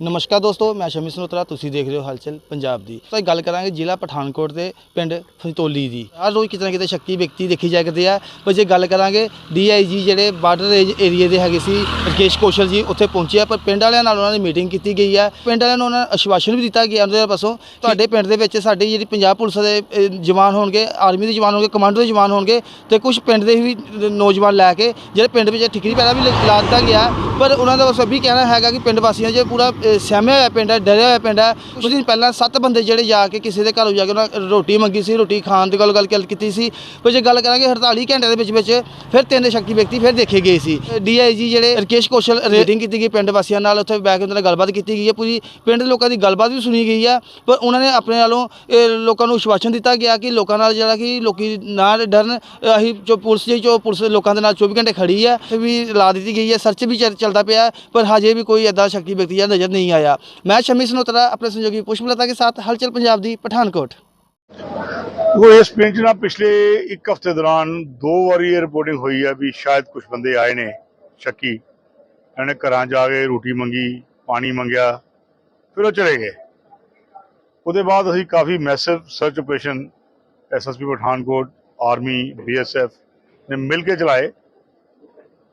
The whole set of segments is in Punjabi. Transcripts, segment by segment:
ਨਮਸਕਾਰ ਦੋਸਤੋ ਮੈਂ ਸ਼ਮੀ ਸਨੋਤਰਾ ਤੁਸੀਂ ਦੇਖ ਰਹੇ ਹੋ ਹਲਚਲ ਪੰਜਾਬ ਦੀ। ਤਾਂ ਗੱਲ ਕਰਾਂਗੇ ਜ਼ਿਲ੍ਹਾ ਪਠਾਨਕੋਟ ਦੇ ਪਿੰਡ ਫੰਤੋਲੀ ਦੀ। ਹਰ ਰੋਜ਼ ਕਿਤੇ ਨਾ ਕਿਤੇ ਸ਼ੱਕੀ ਵਿਅਕਤੀ ਦੇਖੀ ਜਾਂਦੇ ਆ ਪਰ ਜੇ ਗੱਲ ਕਰਾਂਗੇ ਡੀਆਈਜੀ ਜਿਹੜੇ ਬਾਰਡਰ ਏਰੀਆ ਦੇ ਹੈਗੇ ਸੀ ਰਕੇਸ਼ ਕੌਸ਼ਲ ਜੀ ਉੱਥੇ ਪਹੁੰਚੇ ਆ ਪਰ ਪਿੰਡ ਵਾਲਿਆਂ ਨਾਲ ਉਹਨਾਂ ਦੀ ਮੀਟਿੰਗ ਕੀਤੀ ਗਈ ਹੈ ਪਿੰਡ ਵਾਲਿਆਂ ਨੂੰ ਉਹਨਾਂ ਨੂੰ ਆਸ਼ਵਾਸਨ ਵੀ ਦਿੱਤਾ ਗਿਆ ਉਹਨਾਂ ਦੇ ਪਾਸੋਂ ਤੁਹਾਡੇ ਪਿੰਡ ਦੇ ਵਿੱਚ ਸਾਡੀ ਜਿਹੜੀ ਪੰਜਾਬ ਪੁਲਿਸ ਦੇ ਜਵਾਨ ਹੋਣਗੇ ਆਰਮੀ ਦੇ ਜਵਾਨ ਹੋਣਗੇ ਕਮਾਂਡੋ ਦੇ ਜਵਾਨ ਹੋਣਗੇ ਤੇ ਕੁਝ ਪਿੰਡ ਦੇ ਵੀ ਨੌਜਵਾਨ ਲੈ ਕੇ ਜਿਹੜੇ ਪਿੰਡ ਵਿੱਚ ਠਿਕਰੀ ਪੈਰਾ ਵੀ ਲ- ਲਾ ਦਿੱਤਾ ਗਿਆ ਪਰ ਉਹਨਾਂ ਦਾ ਬਸ ਵੀ ਕਹਿਣਾ ਹੈਗਾ ਕਿ ਪਿੰਡ ਵਾਸੀਆਂ 'ਚ ਪੂਰਾ ਅਹ, ਸਹਿਮਿਆ ਹੋਇਆ ਪਿੰਡ ਹੈ ਡਰਿਆ ਹੋਇਆ ਪਿੰਡ ਹੈ। ਕੁਝ ਦਿਨ ਪਹਿਲਾਂ ਸੱਤ ਬੰਦੇ ਜਿਹੜੇ ਜਾ ਕੇ ਕਿਸੇ ਦੇ ਘਰੋਂ ਜਾ ਕੇ ਉਹਨਾਂ ਰੋਟੀ ਮੰਗੀ ਸੀ ਰੋਟੀ ਖਾਣ ਦੀ ਗੱਲ ਗੱਲ ਗੱਲ ਕੀਤੀ ਸੀ। ਪਰ ਜੇ ਗੱਲ ਕਰਾਂਗੇ 48 ਘੰਟੇ ਦੇ ਵਿੱਚ ਵਿੱਚ ਫਿਰ ਤਿੰਨ ਸ਼ੱਕੀ ਵਿਅਕਤੀ ਫਿਰ ਦੇਖੇ ਗਏ ਸੀ। ਡੀਆਈਜੀ ਜਿਹੜੇ ਰਕੇਸ਼ ਕੌਸ਼ਲ ਰੇਟਿੰਗ ਕੀਤੀ ਗਈ ਪਿੰਡ ਵਾਸੀਆਂ ਨਾਲ ਉੱਥੇ ਬੈਠ ਕੇ ਉਹਨਾਂ ਨਾਲ ਗੱਲਬਾਤ ਕੀਤੀ ਗਈ ਹੈ। ਪੂਰੀ ਪਿੰਡ ਦੇ ਲੋਕਾਂ ਦੀ ਗੱਲਬਾਤ ਵੀ ਸੁਣੀ ਗਈ ਹੈ। ਪਰ ਉਹਨਾਂ ਨੇ ਆਪਣੇ ਵੱਲੋਂ ਇਹ ਲੋਕਾਂ ਨੂੰ ਵਿਸ਼ਵਾਸਨ ਦਿੱਤਾ ਗਿਆ ਕਿ ਲੋਕਾਂ ਨਾਲ ਜਿਹੜਾ ਕਿ ਲੋਕੀ ਨਾ ਡਰਨ ਅਸੀਂ ਜੋ ਪੁਲਿਸ ਜੀ ਜੋ ਪੁਲਿਸ ਲੋਕਾਂ ਦੇ ਨਾਲ 24 ਘੰਟੇ ਖੜੀ ਹੈ ਤੇ ਵੀ ਲਾ ਦਿੱਤੀ ਗਈ ਹੈ। ਸਰਚ ਵੀ ਚੱਲ- ਚੱਲਦਾ ਪਿਆ ਪਰ ਹਜੇ ਵੀ ਕੋਈ ਐਦਾ ਸ਼ੱਕੀ ਵਿਅਕਤੀ ਜਿਹੜਾ ਨਜ਼ਰ ਨਹੀਂ ਆਇਆ। ਮੈਂ ਸ਼ਮੀ ਸਨੋਤਰਾ, ਆਪਣੇ ਸਹਿਯੋਗੀ ਪੁਸ਼ਪਲਤਾ ਕੇ ਸਾਥ, ਹਲਚਲ ਪੰਜਾਬ ਦੀ ਪਠਾਨਕੋਟ। ਉਹ ਇਸ ਪਿੰਡ 'ਚ ਪਿਛਲੇ ਇੱਕ ਹਫ਼ਤੇ ਦੌਰਾਨ ਦੋ ਵਾਰੀ ਇਹ ਰਿਪੋਰਟਿੰਗ ਹੋਈ ਹੈ ਵੀ ਸ਼ਾਇਦ ਕੁਝ ਬੰਦੇ ਆਏ ਨੇ, ਸ਼ੱਕੀ। ਇਹਨਾਂ ਨੇ ਘਰਾਂ ਜਾ ਕੇ ਰੋਟੀ ਮੰਗੀ, ਪਾਣੀ ਮੰਗਿਆ, ਫਿਰ ਉਹ ਚਲੇ ਗਏ। ਉਹਦੇ ਬਾਅਦ ਅਸੀਂ ਕਾਫੀ massive search operation SSP Pathankot army BSF ਨੇ ਮਿਲ ਕੇ ਚਲਾਏ।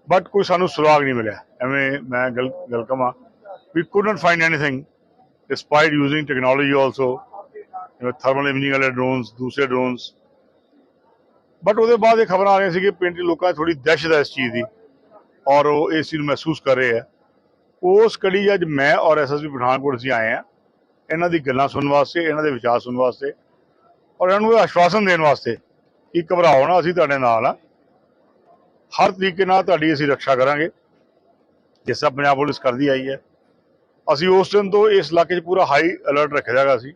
ਬਟ ਕੋਈ ਸਾਨੂੰ ਸੁਰਾਗ ਨਹੀਂ ਮਿਲਿਆ। ਐਵੇਂ ਮੈਂ ਗੱਲ ਗੱਲ ਕਵਾਂ ਵੀ couldn't find anything, despite using technology also. ਜਿਵੇਂ ਥਰਮਲ ਇਮੇਜਿੰਗ ਵਾਲੇ ਡਰੋਨਸ ਦੂਸਰੇ ਡਰੋਨਸ ਬਟ ਉਹਦੇ ਬਾਅਦ ਇਹ ਖਬਰਾਂ ਆ ਰਹੀਆਂ ਸੀ ਕਿ ਪਿੰਡ ਦੇ ਲੋਕਾਂ 'ਚ ਥੋੜੀ ਦਹਿਸ਼ਤ ਹੈ ਇਸ ਚੀਜ਼ ਦੀ ਔਰ ਉਹ ਇਸ ਚੀਜ਼ ਨੂੰ ਮਹਿਸੂਸ ਕਰ ਰਹੇ ਆ ਉਸ ਕੜੀ ਅੱਜ ਮੈਂ ਔਰ ਐਸਐਸਪੀ ਪਠਾਨਕੋਟ ਅਸੀਂ ਆਏ ਆ ਇਹਨਾਂ ਦੀ ਗੱਲਾਂ ਸੁਣਨ ਵਾਸਤੇ ਇਹਨਾਂ ਦੇ ਵਿਚਾਰ ਸੁਣਨ ਵਾਸਤੇ ਔਰ ਇਹਨਾਂ ਨੂੰ ਆਸ਼ਵਾਸਨ ਦੇਣ ਵਾਸਤੇ ਕਿ ਘਬਰਾਓ ਨਾ ਅਸੀਂ ਤੁਹਾਡੇ ਨਾਲ ਆ ਹਰ ਤਰੀਕੇ ਨਾਲ ਤੁਹਾਡੀ ਅਸੀਂ ਰੱਖਿਆ ਕਰਾਂਗੇ ਜਿਸ ਤਰ੍ਹਾਂ ਪੰਜਾਬ ਪੁਲਿਸ ਕਰਦੀ ਆਈ ਹੈ ਅਸੀਂ ਉਸ ਦਿਨ ਤੋਂ ਇਸ ਇਲਾਕੇ 'ਚ ਪੂਰਾ ਹਾਈ ਅਲਰਟ ਰੱਖਿਆ ਜਾਗਾ ਸੀ।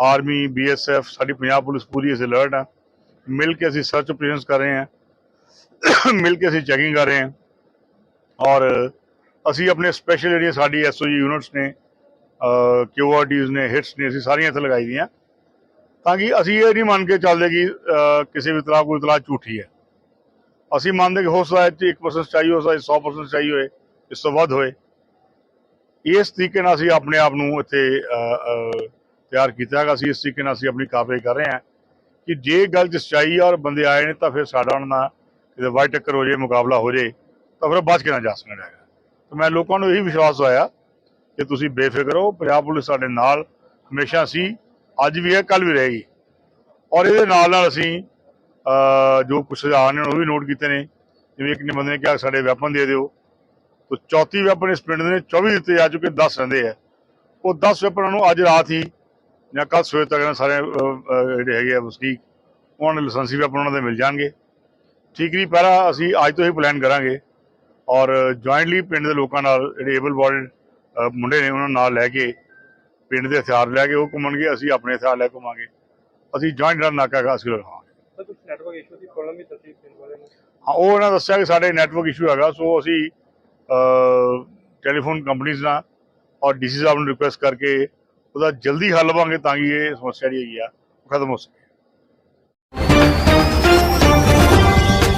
ਆਰਮੀ ਬੀਐਸਐਫ ਸਾਡੀ ਪੰਜਾਬ ਪੁਲਿਸ ਪੂਰੀ ਇਸ ਅਲਰਟ ਆ। ਮਿਲ ਕੇ ਅਸੀਂ ਸਰਚ ਆਪਰੇਸ਼ਨਸ ਕਰ ਰਹੇ ਹਾਂ। ਮਿਲ ਕੇ ਅਸੀਂ ਚੈਕਿੰਗ ਕਰ ਰਹੇ ਹਾਂ। ਔਰ ਅਸੀਂ ਆਪਣੇ ਸਪੈਸ਼ਲ ਜਿਹੜੀਆਂ ਸਾਡੀ ਐਸਓਜੀ ਯੂਨਿਟਸ ਨੇ ਕਿਊਆਰਟੀਜ਼ ਨੇ ਹਿਟਸ ਨੇ ਅਸੀਂ ਸਾਰੀਆਂ ਇੱਥੇ ਲਗਾਈ ਦੀਆਂ। ਤਾਂ ਕਿ ਅਸੀਂ ਇਹ ਨਹੀਂ ਮੰਨ ਕੇ ਚੱਲਦੇ ਕਿ ਅਹ, ਕਿਸੇ ਵੀ ਤਰ੍ਹਾਂ ਕੋਈ ਇਤਲਾਹ ਝੂਠੀ ਹੈ। ਅਸੀਂ ਮੰਨਦੇ ਕਿ ਹੋ ਸਕਦਾ ਹੈ ਕਿ 1% ਚਾਹੀਏ ਹੋ ਸਕਦਾ ਹੈ 100% ਚਾਹੀਏ ਹੋਏ ਇਸ ਤੋਂ ਵੱਧ ਹੋਏ। ਇਸ ਤਰੀਕੇ ਨਾਲ ਅਸੀਂ ਆਪਣੇ ਆਪ ਨੂੰ ਇੱਥੇ ਤਿਆਰ ਕੀਤਾ ਹੈਗਾ। ਅਸੀਂ ਇਸ ਤਰੀਕੇ ਨਾਲ ਅਸੀਂ ਆਪਣੀ ਕਾਰਵਾਈ ਕਰ ਰਹੇ ਹਾਂ ਕਿ ਜੇ ਗੱਲ 'ਚ ਸੱਚਾਈ ਔਰ ਬੰਦੇ ਆਏ ਨੇ ਤਾਂ ਫਿਰ ਸਾਡਾ ਉਹਨਾਂ ਨਾਲ ਕਿਤੇ ਵਾਈਟ ਟੱਕਰ ਹੋ ਜੇ, ਮੁਕਾਬਲਾ ਹੋ ਜੇ, ਤਾਂ ਫਿਰ ਬਚ ਕੇ ਨਾ ਜਾ ਸਕਣਾ ਹੈਗਾ। ਤਾਂ ਮੈਂ ਲੋਕਾਂ ਨੂੰ ਇਹੀ ਵਿਸ਼ਵਾਸ ਦਵਾਇਆ ਕਿ ਤੁਸੀਂ ਬੇਫਿਕਰ ਹੋ ਪੰਜਾਬ ਪੁਲਿਸ ਸਾਡੇ ਨਾਲ ਹਮੇਸ਼ਾ ਸੀ, ਅੱਜ ਵੀ ਹੈ ਕੱਲ ਵੀ ਰਹੇਗੀ। ਔਰ ਇਹਦੇ ਨਾਲ ਨਾਲ ਅਸੀਂ ਜੋ ਕੁਛ ਸੁਝਾਅ ਨੇ ਉਹ ਵੀ ਨੋਟ ਕੀਤੇ ਨੇ। ਜਿਵੇਂ ਇੱਕ ਨੇ ਬੰਦੇ ਨੇ ਕਿਹਾ, ਸਾਡੇ ਵੈਪਨ ਦੇ ਦਿਓ। ਤਾਂ 34 ਵੈਪਨ ਇਸ ਪਿੰਡ ਦੇ ਨੇ 24 ਦਿੱਤੇ ਜਾ ਚੁੱਕੇ 10 ਰਹਿੰਦੇ ਆ। ਉਹ 10 ਵੈਪਨਾਂ ਨੂੰ ਅੱਜ ਰਾਤ ਹੀ ਜਾਂ ਕੱਲ ਸਵੇਰ ਤੱਕ ਸਾਰੇ ਜਿਹੜੇ ਹੈਗੇ ਆ ਵਸਨੀਕ ਉਹਨਾਂ ਨੂੰ ਲਾਇਸੈਂਸੀ ਵੈਪਨ ਉਹਨਾਂ ਦੇ ਮਿਲ ਜਾਣਗੇ। ਠੀਕਰੀ ਪਹਿਰਾ ਅਸੀਂ ਅੱਜ ਤੋਂ ਹੀ ਪਲਾਨ ਕਰਾਂਗੇ ਔਰ ਜੁਆਇੰਟਲੀ ਪਿੰਡ ਦੇ ਲੋਕਾਂ ਨਾਲ ਜਿਹੜੇ ਏਬਲ ਬੋਡੀਡ ਮੁੰਡੇ ਨੇ ਉਹਨਾਂ ਨਾਲ ਲੈ ਕੇ ਪਿੰਡ ਦੇ ਹਥਿਆਰ ਲੈ ਕੇ ਉਹ ਘੁੰਮਣਗੇ ਅਸੀਂ ਆਪਣੇ ਹਥਿਆਰ ਲੈ ਕੇ ਘੁੰਮਾਂਗੇ। ਅਸੀਂ ਜੁਆਇੰਟ ਰਨ ਨਾਕਾ ਗਾ ਅਸੀਂ ਲਗਾਵਾਂਗੇ। ਸਰ ਕੁਝ ਨੈਟਵਰਕ ਇਸ਼ੂ ਦੀ ਪ੍ਰੋਬਲਮ ਵੀ ਦੱਸੀ ਪਿੰਡ ਵਾਲੇ ਨੇ। ਹਾਂ ਉਹ ਉਹਨਾਂ ਦੱਸਿਆ ਕਿ ਸਾਡੇ ਨੈਟਵਰਕ ਇਸ਼ੂ ਹੈਗਾ ਸੋ ਅਸੀਂ ਟੈਲੀਫੋਨ ਕੰਪਨੀਆਂ ਨਾਲ ਔਰ ਡੀਸੀ ਸਾਹਿਬ ਨੂੰ ਰਿਕੁਐਸਟ ਕਰਕੇ ਉਹਦਾ ਜਲਦੀ ਹੱਲ ਲਵਾਂਗੇ ਤਾਂ ਕਿ ਇਹ ਸਮੱਸਿਆ ਜਿਹੜੀ ਹੈਗੀ ਆ ਉਹ ਖਤਮ ਹੋ ਸਕੇ।